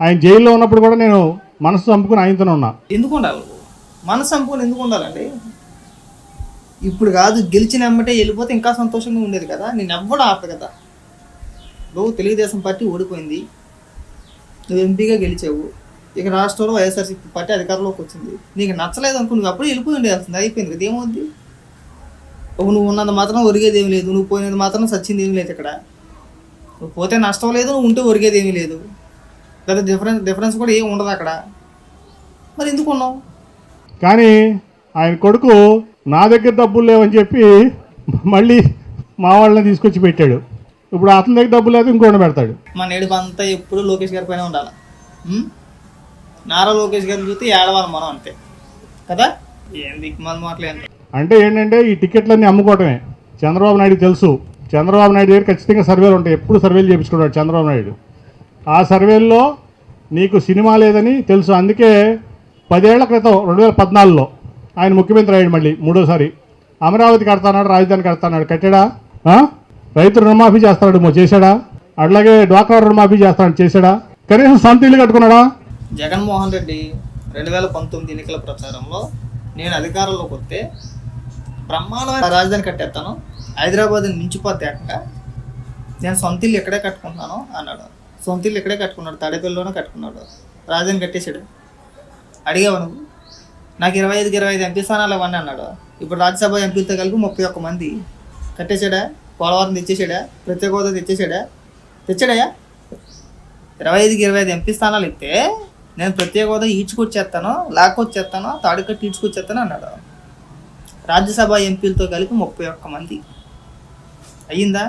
ఆయన జైల్లో ఉన్నప్పుడు కూడా నేను మనసు చంపుకుని ఆయనతోనే ఉన్నా. ఎందుకు ఉండాలి? మనసు చంపుకుని ఎందుకు ఉండాలండి? ఇప్పుడు కాదు గెలిచిన వెంబటే వెళ్ళిపోతే ఇంకా సంతోషంగా ఉండేది కదా. నేను ఎవ్వడం ఆపే కదా. నువ్వు తెలుగుదేశం పార్టీ ఓడిపోయింది. నువ్వు ఎంపీగా గెలిచావు. ఇక రాష్ట్రంలో వైఎస్ఆర్సీపీ పార్టీ అధికారంలోకి వచ్చింది. నీకు నచ్చలేదు అనుకో నువ్వు అప్పుడే వెళ్ళిపోయి ఉండేయాల్సింది. అయిపోయింది కదా ఏమవుద్ది? ఒక నువ్వు ఉన్నంత మాత్రం ఒరిగేది ఏమి లేదు. నువ్వు పోయినది మాత్రం సచ్చింది ఏమీ లేదు ఇక్కడ. నువ్వు పోతే నష్టం లేదు నువ్వు ఉంటే ఒరిగేది ఏమీ లేదు. పెద్ద డిఫరెన్స్ డిఫరెన్స్ కూడా ఏం ఉండదు అక్కడ. మరి ఎందుకు ఉన్నావు? కానీ ఆయన కొడుకు నా దగ్గర డబ్బులు లేవని చెప్పి మళ్ళీ మా వాళ్ళని తీసుకొచ్చి పెట్టాడు. ఇప్పుడు అతని దగ్గర డబ్బులు లేదు ఇంకోటి పెడతాడు. మన ఏడుపు అంతా ఎప్పుడు లోకేష్ గారి పైన ఉండాలి? నారా లోకేష్ గారిని చూస్తే ఏడవాలి మనం అంతే. కదా? ఏం దిక్కుమాల మాటలు అంటే ఏంటంటే ఈ టికెట్లన్నీ అమ్ముకోవటమే. చంద్రబాబు నాయుడు తెలుసు. చంద్రబాబు నాయుడు దగ్గర ఖచ్చితంగా సర్వేలు ఉంటాయి. ఎప్పుడు సర్వేలు చేయించుకున్నాడు చంద్రబాబు నాయుడు. ఆ సర్వేల్లో నీకు సినిమా లేదని తెలుసు. అందుకే పదేళ్ళ క్రితం రెండు వేల పద్నాలుగులో ఆయన ముఖ్యమంత్రి అయ్యాడు మళ్ళీ మూడోసారి. అమరావతి కడతానాడు రాజధాని కడతానాడు. కట్టాడా? రైతు రుణమాఫీ చేస్తాడు చేశాడా? అట్లాగే డ్వాక్రా రుణమాఫీ చేస్తాడు చేశాడా? కనీసం సొంత ఇల్లు కట్టుకున్నాడా? జగన్మోహన్ రెడ్డి రెండు వేల పంతొమ్మిది ఎన్నికల ప్రచారంలో నేను అధికారంలోకి వస్తే బ్రహ్మాండమైన రాజధాని కట్టేస్తాను. హైదరాబాద్ని మించిపోతే అక్కడ నేను సొంత ఇల్లు ఎక్కడే కట్టుకుంటున్నాను అన్నాడు. సొంత ఇల్లు ఇక్కడే కట్టుకున్నాడు తాడేపల్లిలోనే కట్టుకున్నాడు. రాజధాని కట్టేశాడు. అడిగావు నువ్వు? నాకు ఇరవై ఐదుకి ఇరవై ఐదు ఎంపీ స్థానాలు ఇవ్వండి అన్నాడు. ఇప్పుడు రాజ్యసభ ఎంపీలతో కలిపి ముప్పై ఒక్క మంది. కట్టేశాడా? పోలవరం తెచ్చేసాడా ప్రత్యేక హోదా తెచ్చేసాడా తెచ్చాడయ్యా? ఇరవై ఐదుకి ఇరవై ఐదు ఎంపీ స్థానాలు ఇస్తే నేను ప్రత్యేక హోదా ఈడ్చుకొచ్చేస్తాను లాక్కొచ్చేస్తాను తాడుకట్టి ఈడ్చుకొచ్చేస్తాను అన్నాడు. రాజ్యసభ ఎంపీలతో కలిపి ముప్పై ఒక్క మంది. అయ్యిందా?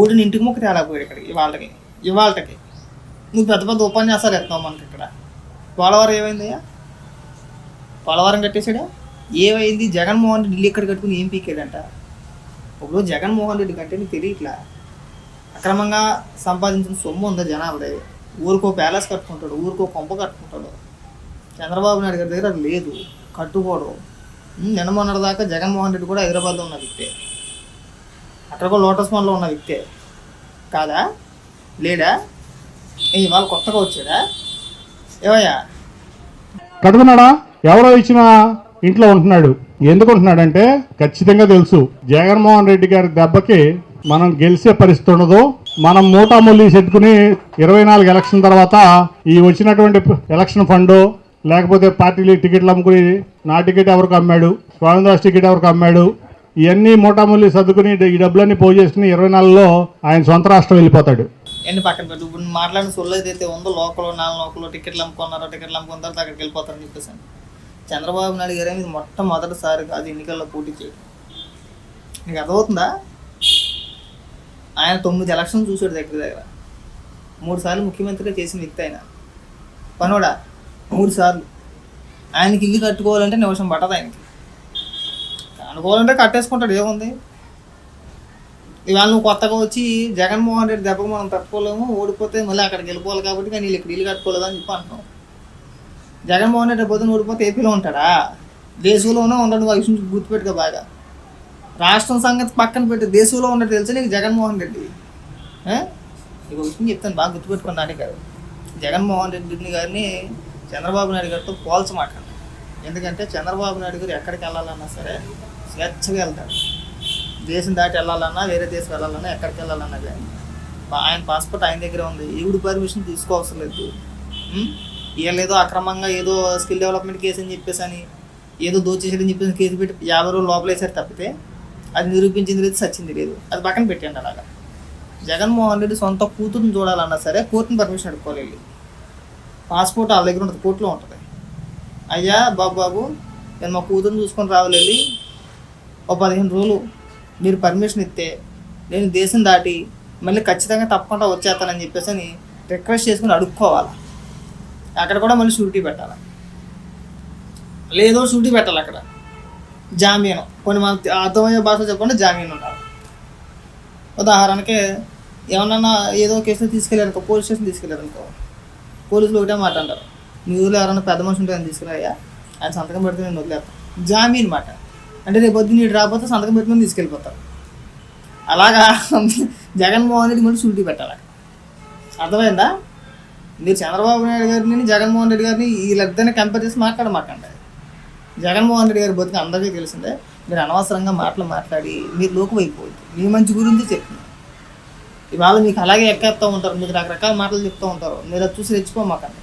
ఊడిని ఇంటికి ముక్క తేలాపోయాడు ఇక్కడికి ఇవాళకి ఇవాళకి. నువ్వు పెద్ద పెద్ద ఉపన్యాసాలు ఎత్తావు మనకి ఇక్కడ. పోలవరం ఏమైందయ్యా పోలవరం కట్టేశాడా? ఏమైంది? జగన్మోహన్ రెడ్డి ఇల్లు ఎక్కడ కట్టుకుని ఏం పీకాడంట ఇప్పుడు జగన్మోహన్ రెడ్డి కంటే నీకు తెలియట్లా? అక్రమంగా సంపాదించిన సొమ్ము ఉందా జనాభా ఊరికో ప్యాలెస్ కట్టుకుంటాడు ఊరికో కొంప కట్టుకుంటాడు. చంద్రబాబు నాయుడు గారి దగ్గర అది లేదు కట్టుకోడు. నిన్న మొన్నటిదాకా జగన్మోహన్ రెడ్డి కూడా హైదరాబాద్లో ఉన్న వ్యక్తే అక్కడ కూడా లోటస్ మాల్లో ఉన్న వ్యక్తే. కాదా? లేడా? ఇవాళ కొత్తగా వచ్చాడా? ఏవయ్యా? కడుతున్నాడా? ఎవరో ఇచ్చిన ఇంట్లో ఉంటున్నాడు. ఎందుకు ఉంటున్నాడంటే ఖచ్చితంగా తెలుసు. జగన్మోహన్ రెడ్డి గారి దెబ్బకి మనం గెలిచే పరిస్థితి ఉండదు. మనం మూటామూలి చెట్టుకుని ఇరవై నాలుగు ఎలక్షన్ తర్వాత ఈ వచ్చినటువంటి ఎలక్షన్ ఫండ్ లేకపోతే పార్టీలు టికెట్లు అమ్ముకుని నా టికెట్ ఎవరికి అమ్మాడు? స్వామిదాస్ టికెట్ ఎవరికి అమ్మాడు? ఇవన్నీ మూటామూలి సర్దుకుని ఈ డబ్బులన్నీ పోజేసుకుని ఇరవై నాలుగులో ఆయన సొంత రాష్ట్రం వెళ్ళిపోతాడు. ఎన్ని పక్కన పెట్టు? ఇప్పుడు మాట్లాడిన సొల్లు ఏదైతే ఉందో లోకల్ నాలుగు లోకల్ టికెట్లు అమ్ముకున్నారో టికెట్లు అమ్ముకున్న తర్వాత అక్కడికి వెళ్ళిపోతారని చెప్పేసి చంద్రబాబు నాయుడు గారు ఇది మొట్టమొదటిసారి కాదు ఎన్నికల్లో పోటీ చేయడం. నీకు అర్థమవుతుందా? ఆయన తొమ్మిది ఎలక్షన్ చూసాడు దగ్గర దగ్గర. మూడు సార్లు ముఖ్యమంత్రిగా చేసిన వ్యక్తి ఆయన. పనోడా? మూడు సార్లు. ఆయనకి ఇల్లు కట్టుకోవాలంటే నిమిషం పట్టదు ఆయనకి. అనుకోవాలంటే కట్టేసుకుంటాడు ఏముంది? ఇవాళ నువ్వు కొత్తగా వచ్చి జగన్మోహన్ రెడ్డి దెబ్బకు మనం తట్టుకోలేము ఓడిపోతే మళ్ళీ అక్కడికి వెళ్ళిపోవాలి కాబట్టి కానీ వీళ్ళు ఇక్కడ ఇల్లు కట్టుకోలేదు అని చెప్పి అంటున్నావు. జగన్మోహన్ రెడ్డి పొద్దున ఓడిపోతే ఏపీలో ఉంటాడా? దేశంలోనే ఉండడు ఆ విషయం గుర్తుపెట్టుకో బాగా. రాష్ట్రం సంగతి పక్కన పెట్టి దేశంలో ఉన్నట్టు తెలుసు నీకు జగన్మోహన్ రెడ్డి. నీకు విషయం చెప్తాను బాగా గుర్తుపెట్టుకుని నాని గారు. జగన్మోహన్ రెడ్డి గారిని చంద్రబాబు నాయుడు గారితో పోల్చమాకండి. ఎందుకంటే చంద్రబాబు నాయుడు గారు ఎక్కడికి వెళ్ళాలన్నా సరే స్వేచ్ఛగా వెళ్తాడు. దేశం దాటి వెళ్ళాలన్నా వేరే దేశం వెళ్ళాలన్నా ఎక్కడికి వెళ్ళాలన్నా కానీ. ఆయన పాస్పోర్ట్ ఆయన దగ్గర ఉంది. ఈవిడ పర్మిషన్ తీసుకోవసరం లేదు. ఉం? ఏదో అక్రమంగా ఏదో స్కిల్ డెవలప్మెంట్ కేసు అని చెప్పేసి అని ఏదో దోచేసాడని చెప్పేసి కేసు పెట్టి యాభై రోజులు లోపలేసారు తప్పితే అది నిరూపించింది లేదు సచ్చింది లేదు. అది పక్కన పెట్టండి అలాగా. జగన్మోహన్ రెడ్డి సొంత కూతురుని చూడాలన్నా సరే కోర్టుని పర్మిషన్ అడుక్కోలేదు. వెళ్ళి పాస్పోర్ట్ వాళ్ళ దగ్గర ఉంటుంది కోర్టులో ఉంటుంది. అయ్యా బాబు బాబు నేను మా కూతురుని చూసుకొని రావాలి ఓ ఒక పదిహేను రోజులు మీరు పర్మిషన్ ఇస్తే నేను దేశం దాటి మళ్ళీ ఖచ్చితంగా తప్పకుండా వచ్చేస్తానని చెప్పేసి అని రిక్వెస్ట్ చేసుకుని అడుక్కోవాలి. అక్కడ కూడా మళ్ళీ షూరిటీ పెట్టాలి. లేదో షూరిటీ పెట్టాలి అక్కడ. జామీన్. కొన్ని మన అర్థమయ్యే భాష చెప్పకుండా జామీన్ ఉండాలి. ఉదాహరణకి ఏమన్నా ఏదో కేసులో తీసుకెళ్ళారనుకో పోలీస్ స్టేషన్ తీసుకెళ్ళారనుకో పోలీసులు ఒకటే మాట అంటారు. మీ ఊళ్ళో ఎవరైనా పెద్ద మనిషి ఉంటే ఆయన తీసుకురాయా ఆయన సంతకం పెడితే నేను వదిలేస్తాను జామీన్ మాట. అంటే రేపు పొద్దున్న నీడు రాకపోతే సంతకం పెట్టుకుని తీసుకెళ్ళిపోతారు అలాగా జగన్మోహన్ రెడ్డి కూడా షూరిటీ పెట్టాలి? అర్థమైందా? మీరు చంద్రబాబు నాయుడు గారిని జగన్మోహన్ రెడ్డి గారిని వీళ్ళిద్దరిని కంపేర్ చేసి మాట్లాడమాకండి. జగన్మోహన్ రెడ్డి గారి బతుకు అందరికీ తెలిసిందే. మీరు అనవసరంగా మాటలు మాట్లాడి మీరు లోకు అయిపోవద్దు మీ మంచి గురించి చెప్తున్నారు ఇవాళ మీకు అలాగే ఎక్కేస్తూ ఉంటారు మీకు రకరకాల మాటలు చెప్తూ ఉంటారు. మీరు అది చూసి తెచ్చుకోమాకండి